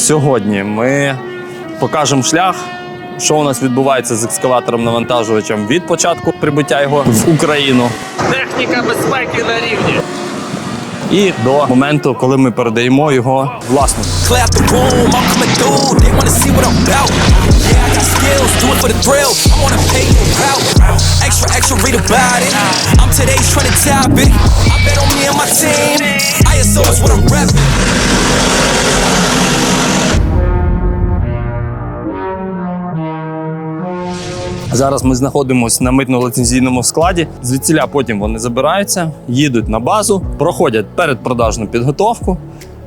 Сьогодні ми покажемо шлях, що у нас відбувається з екскаватором-навантажувачем від початку прибуття його в Україну. Техніка безпеки на рівні. І до моменту, коли ми передаємо його власнику. I'm today's trying to it. I bet on me and my team. ISO is what repping. Зараз ми знаходимося на митно-лицензійному складі. Звідсіля потім вони забираються, їдуть на базу, проходять передпродажну підготовку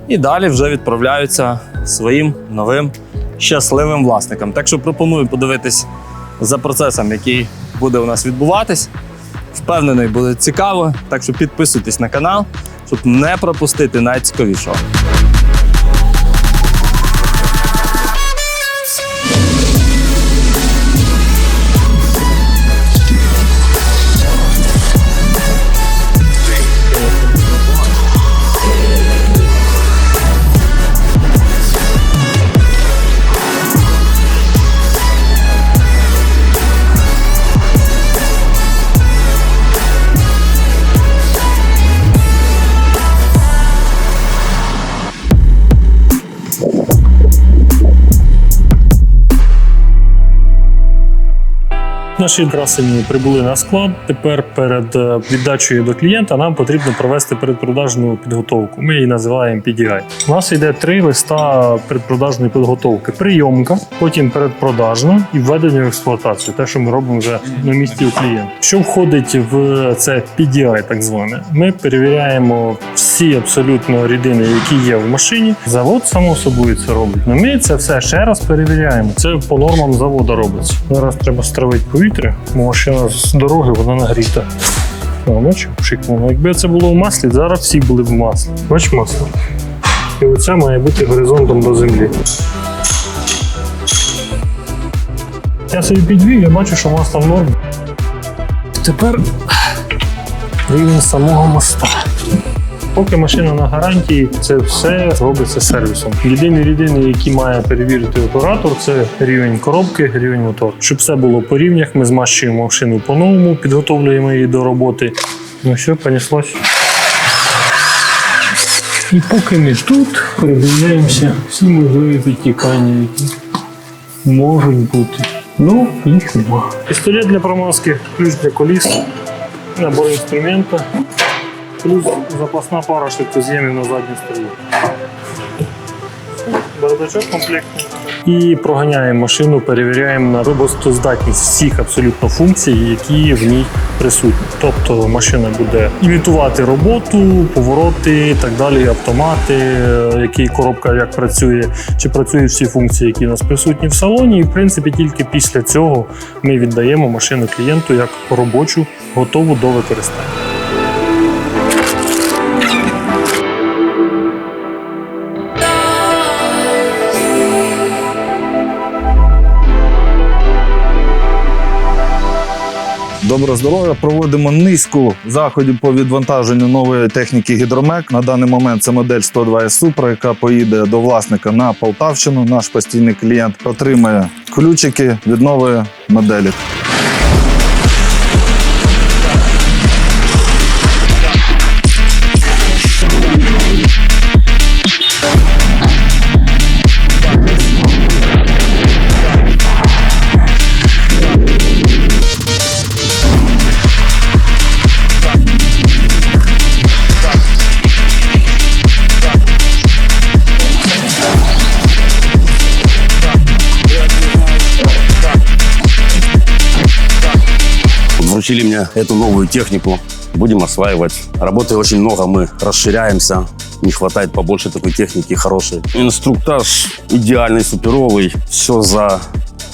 і далі вже відправляються своїм новим щасливим власникам. Так що пропоную подивитись за процесом, який буде у нас відбуватись. Впевнений, буде цікаво. Так що підписуйтесь на канал, щоб не пропустити найцікавішого. Наші красені прибули на склад. Тепер перед е, віддачею до клієнта нам потрібно провести передпродажну підготовку. Ми її називаємо PDI. У нас йде три листа передпродажної підготовки: прийомка, потім передпродажна і введення в експлуатацію. Те, що ми робимо вже на місці у клієнта. Що входить в це PDI, так зване, ми перевіряємо всі абсолютно рідини, які є в машині. Завод само собою це робить. Но ми це все ще раз перевіряємо. Це по нормам заводу робиться. Зараз треба стравити повітря, бо машина з дороги вона нагріта. А, бач, шикнуло. Якби це було в маслі, зараз всі були в маслі. Бач масло. І оце має бути горизонтом до землі. Я собі підвів, я бачу, що масло в нормі. Тепер рівень самого моста. Поки машина на гарантії, це все робиться сервісом. Єдині рідини, які має перевірити оператор, це рівень коробки, рівень мотор. Щоб все було по рівнях, ми змащуємо машину по-новому, підготовлюємо її до роботи. Ну все, понеслось. І поки ми тут передивляємося всі можливі підтікання, які можуть бути. Ну, їх нема. Пістолет для промазки, ключ для коліс, набор інструмента, плюс запасна пара швидкоз'ємів на задній стороні. Бардачок комплектний. І проганяємо машину, перевіряємо на роботоздатність всіх абсолютно функцій, які в ній присутні. Тобто машина буде імітувати роботу, повороти і так далі, автомати, е, який коробка як працює, чи працюють всі функції, які у нас присутні в салоні. І в принципі тільки після цього ми віддаємо машину клієнту як робочу, готову до використання. Доброго здоров'я. Проводимо низку заходів по відвантаженню нової техніки гідромек. На даний момент це модель 102 Супра, яка поїде до власника на Полтавщину. Наш постійний клієнт отримає ключики від нової моделі. Вручили мне эту новую технику. Будем осваивать. Работы очень много, мы расширяемся. Не хватает побольше такой техники хорошей. Инструктаж идеальный, суперовый. Все за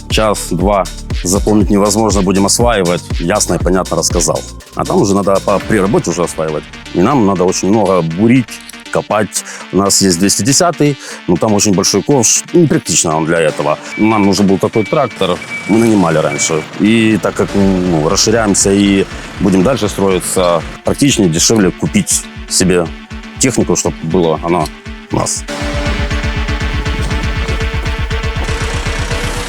час-два запомнить невозможно. Будем осваивать. Ясно и понятно рассказал. А там уже надо по, при работе уже осваивать. И нам надо очень много бурить, копать. У нас есть 210 но там очень большой ковш. Не практично он для этого. Нам нужен был такой трактор. Мы нанимали раньше. И так как ну, расширяемся и будем дальше строиться, практичнее, дешевле купить себе технику, чтобы было она у нас.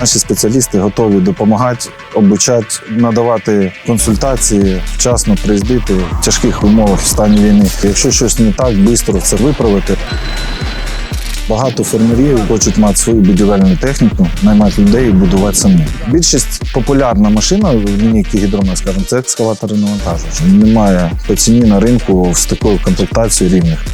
Наші спеціалісти готові допомагати, обучати, надавати консультації, вчасно приїздити в тяжких умовах в стані війни. Якщо щось не так, швидко це виправити. Багато фермерів хочуть мати свою будівельну техніку, наймати людей і будувати самі. Більшість популярна машина в лінійки гідромет, скажімо, це екскаватори навантажувачі. Немає по ціні на ринку з такою комплектацією рівних.